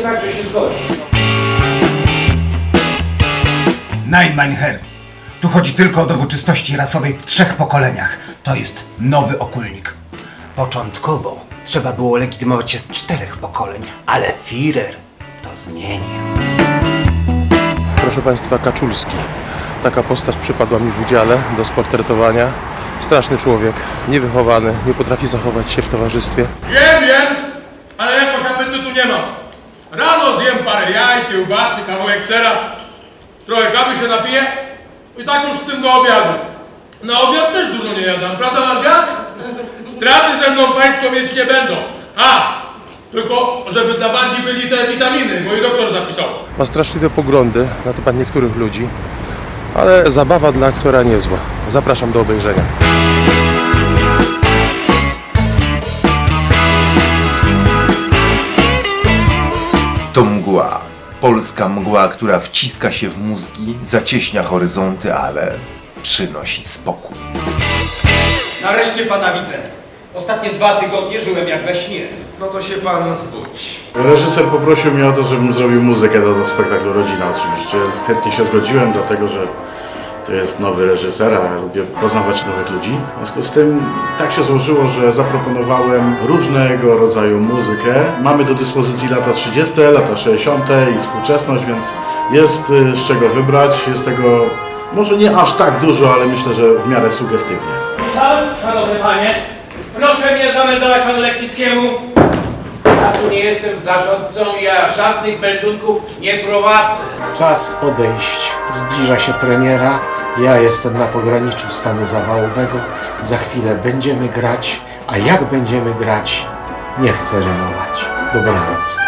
znak, że się zgodzi. Nein, mein Herr. Tu chodzi tylko o dowód czystości rasowej w trzech pokoleniach. To jest nowy okulnik. Początkowo trzeba było legitymować się z czterech pokoleń, ale Führer to zmienił. Proszę Państwa, Kaczulski. Taka postać przypadła mi w udziale do sportretowania. Straszny człowiek, niewychowany, nie potrafi zachować się w towarzystwie. Wiem, wiem, ale apetytu nie mam. Rano zjem parę jaj, kiełbasy, kawałek sera, trochę kawy się napiję i tak już z tym do obiadu. Na obiad też dużo nie jadam, prawda Mandzia? Straty ze mną Państwo mieć nie będą. A, tylko żeby dla Wandzi byli te witaminy, mój doktor zapisał. Ma straszliwe poglądy na temat niektórych ludzi, ale zabawa dla aktora niezła. Zapraszam do obejrzenia. To mgła. Polska mgła, która wciska się w mózgi, zacieśnia horyzonty, ale przynosi spokój. Nareszcie pana widzę. Ostatnie dwa tygodnie żyłem jak we śnie. No to się pan zbudź. Reżyser poprosił mnie o to, żebym zrobił muzykę do, do spektaklu Rodzina oczywiście. Chętnie się zgodziłem, dlatego że to jest nowy reżyser, a lubię poznawać nowych ludzi. W związku z tym tak się złożyło, że zaproponowałem różnego rodzaju muzykę. Mamy do dyspozycji lata 30., lata 60. i współczesność, więc jest y, z czego wybrać. Jest tego może nie aż tak dużo, ale myślę, że w miarę sugestywnie. Witam, szanowny panie. Proszę mnie zameldować panu Lekcickiemu. Ja tu nie jestem zarządcą, ja żadnych meldunków nie prowadzę. Czas odejść. Zbliża się premiera. Ja jestem na pograniczu stanu zawałowego. Za chwilę będziemy grać, a jak będziemy grać, nie chcę rymować. Dobranoc.